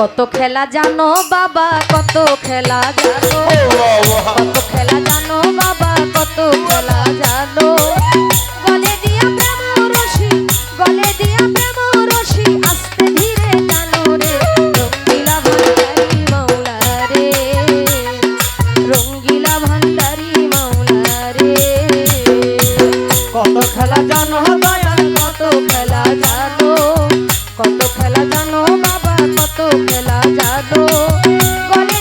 কত খেলা জানো বাবা কত খেলা জানো। কত খেলা জানো বাবা কত খেলা জানো। গলে জানো বাবা কত খেলা জানো গলে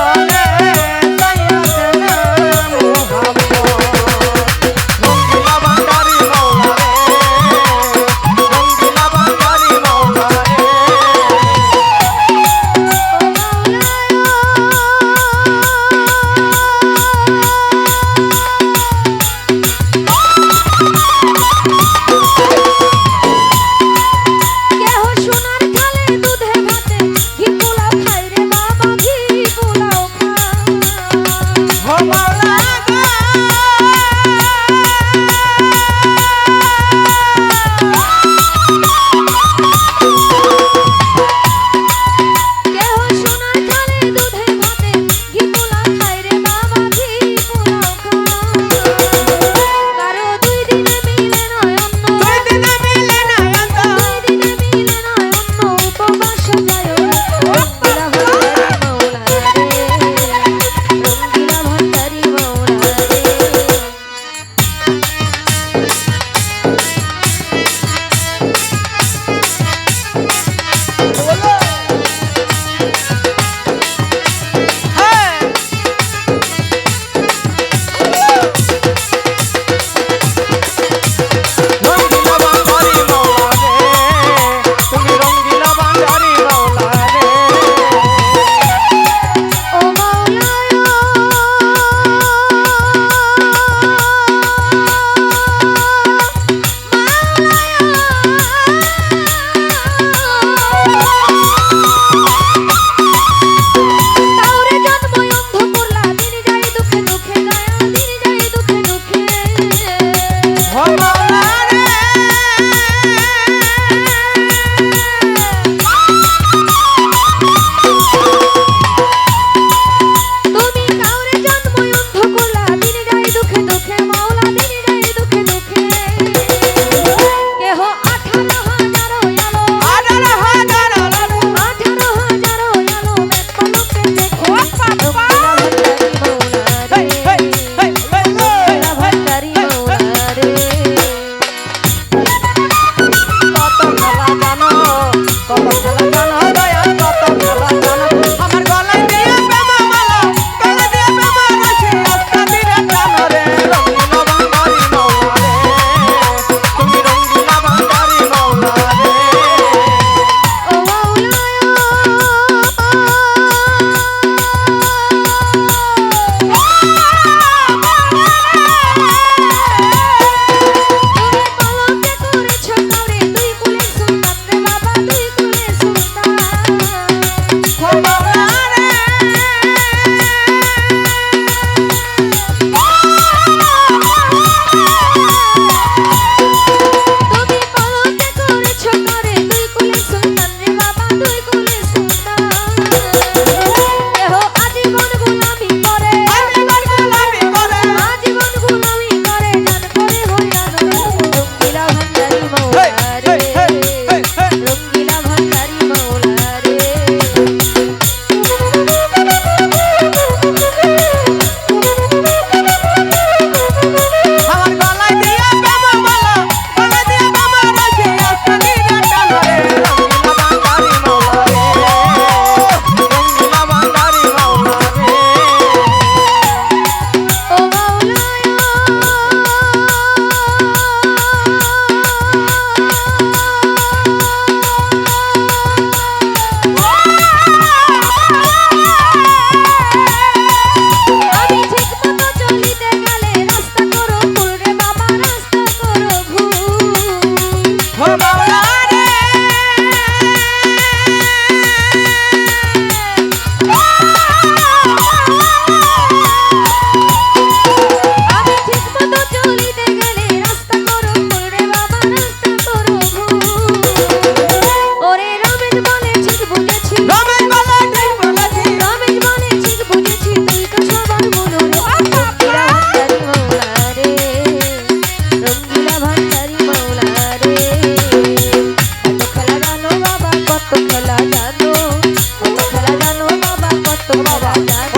Oh. Bye.